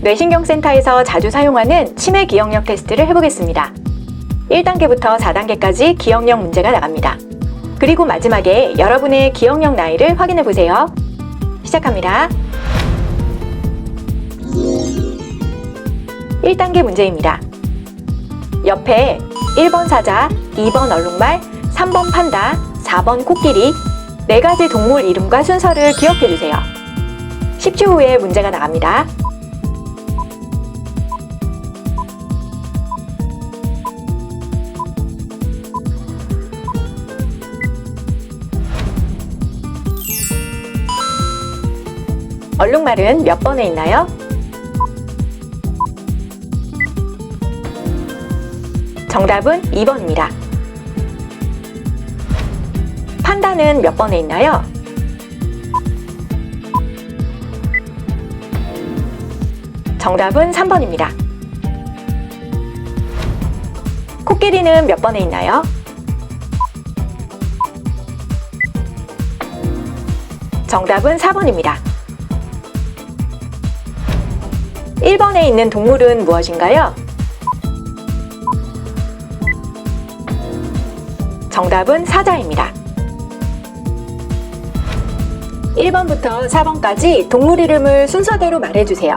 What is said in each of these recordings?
뇌신경센터에서 자주 사용하는 치매 기억력 테스트를 해보겠습니다. 1단계부터 4단계까지 기억력 문제가 나갑니다. 그리고 마지막에 여러분의 기억력 나이를 확인해 보세요. 시작합니다. 1단계 문제입니다. 옆에 1번 사자, 2번 얼룩말, 3번 판다, 4번 코끼리 네 가지 동물 이름과 순서를 기억해 주세요. 10초 후에 문제가 나갑니다. 얼룩말은 몇 번에 있나요? 정답은 2번입니다. 판다는 몇 번에 있나요? 정답은 3번입니다. 코끼리는 몇 번에 있나요? 정답은 4번입니다. 1번에 있는 동물은 무엇인가요? 정답은 사자입니다. 1번부터 4번까지 동물 이름을 순서대로 말해주세요.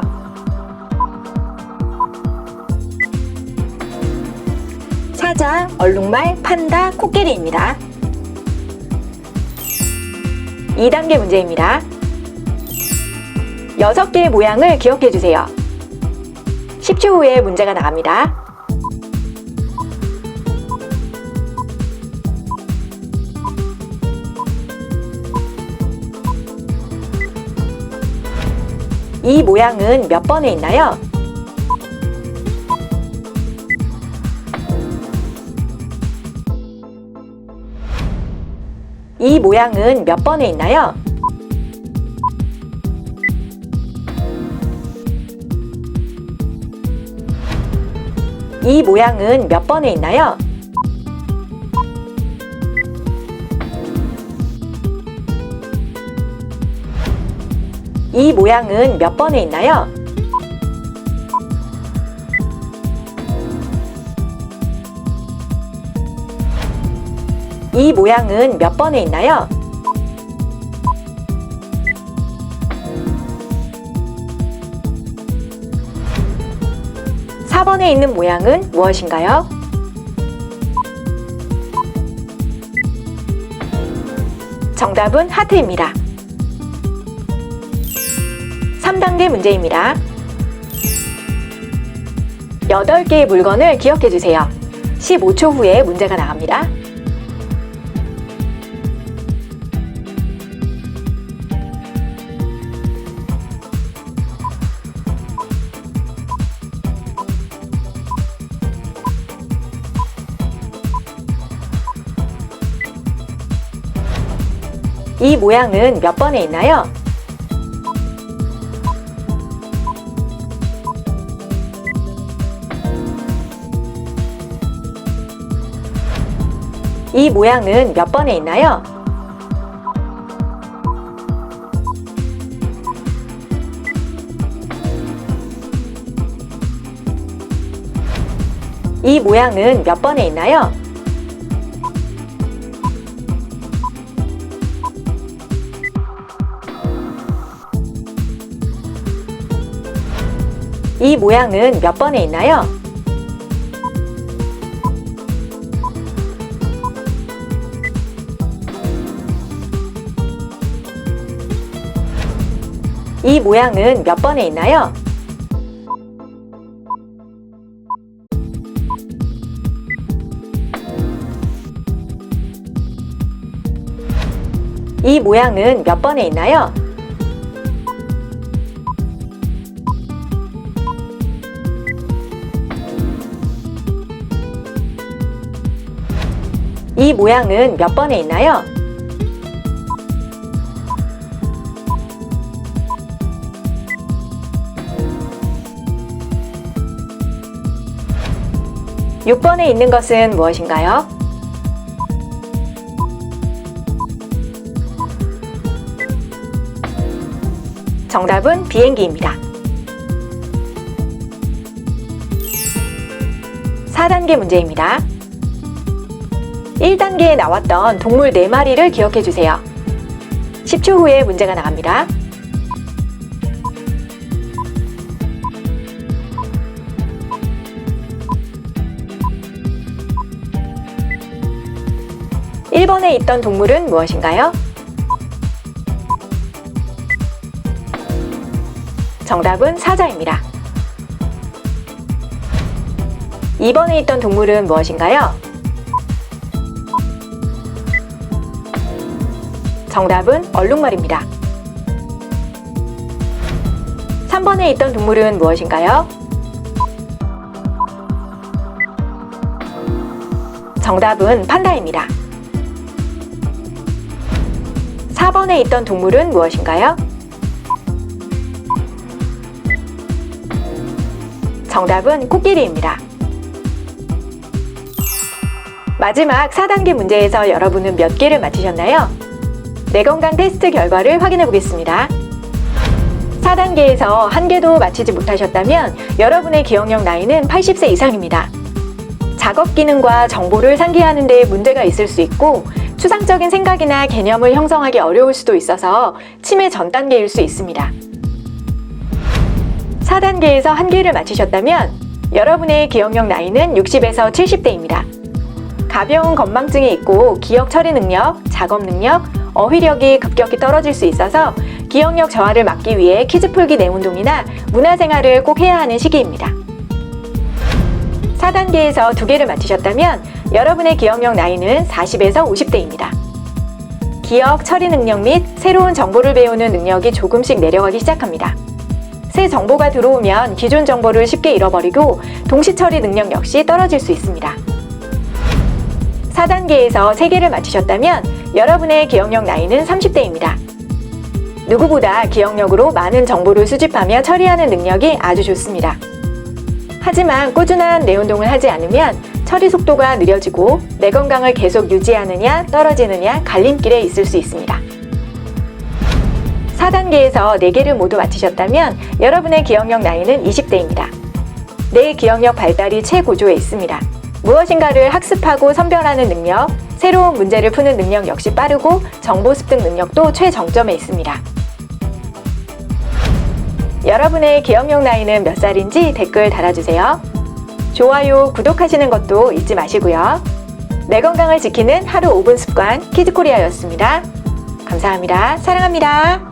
사자, 얼룩말, 판다, 코끼리입니다. 2단계 문제입니다. 6개의 모양을 기억해 주세요. 10초 후에 문제가 나갑니다. 이 모양은 몇 번에 있나요? 이 모양은 몇 번에 있나요? 이 모양은 몇 번에 있나요? 이 모양은 몇 번에 있나요? 이 모양은 몇 번에 있나요? 사번에 있는 모양은 무엇인가요? 정답은 하트입니다. 3단계 문제입니다. 8개의 물건을 기억해 주세요. 15초 후에 문제가 나갑니다. 이 모양은 몇 번에 있나요? 이 모양은 몇 번에 있나요? 이 모양은 몇 번에 있나요? 이 모양은 몇 번에 있나요? 이 모양은 몇 번에 있나요? 이 모양은 몇 번에 있나요? 모양은 몇 번에 있나요? 6번에 있는 것은 무엇인가요? 정답은 비행기입니다. 4단계 문제입니다. 1단계에 나왔던 동물 4마리를 기억해 주세요. 10초 후에 문제가 나갑니다. 일번에 있던 동물은 무엇인가요? 정답은 사자입니다. 2번에 있던 동물은 무엇인가요? 정답은 얼룩말입니다. 3번에 있던 동물은 무엇인가요? 정답은 판다입니다. 4번에 있던 동물은 무엇인가요? 정답은 코끼리입니다. 마지막 4단계 문제에서 여러분은 몇 개를 맞히셨나요? 뇌 건강 테스트 결과를 확인해 보겠습니다. 4단계에서 한 개도 맞히지 못하셨다면 여러분의 기억력 나이는 80세 이상입니다. 작업 기능과 정보를 상기하는 데 문제가 있을 수 있고 추상적인 생각이나 개념을 형성하기 어려울 수도 있어서 치매 전 단계일 수 있습니다. 4단계에서 한 개를 맞히셨다면 여러분의 기억력 나이는 60에서 70대입니다. 가벼운 건망증이 있고 기억 처리 능력, 작업 능력, 어휘력이 급격히 떨어질 수 있어서 기억력 저하를 막기 위해 퀴즈 풀기 내운동이나 문화생활을 꼭 해야 하는 시기입니다. 4단계에서 두 개를 맞히셨다면 여러분의 기억력 나이는 40에서 50대입니다. 기억 처리 능력 및 새로운 정보를 배우는 능력이 조금씩 내려가기 시작합니다. 새 정보가 들어오면 기존 정보를 쉽게 잃어버리고 동시 처리 능력 역시 떨어질 수 있습니다. 4단계에서 3개를 맞히셨다면 여러분의 기억력 나이는 30대입니다. 누구보다 기억력으로 많은 정보를 수집하며 처리하는 능력이 아주 좋습니다. 하지만 꾸준한 뇌운동을 하지 않으면 처리 속도가 느려지고 뇌 건강을 계속 유지하느냐 떨어지느냐 갈림길에 있을 수 있습니다. 4단계에서 4개를 모두 맞히셨다면 여러분의 기억력 나이는 20대입니다. 뇌 기억력 발달이 최고조에 있습니다. 무엇인가를 학습하고 선별하는 능력, 새로운 문제를 푸는 능력 역시 빠르고 정보 습득 능력도 최정점에 있습니다. 여러분의 기억력 나이는 몇 살인지 댓글 달아주세요. 좋아요, 구독하시는 것도 잊지 마시고요. 내 건강을 지키는 하루 5분 습관 키즈코리아였습니다. 감사합니다. 사랑합니다.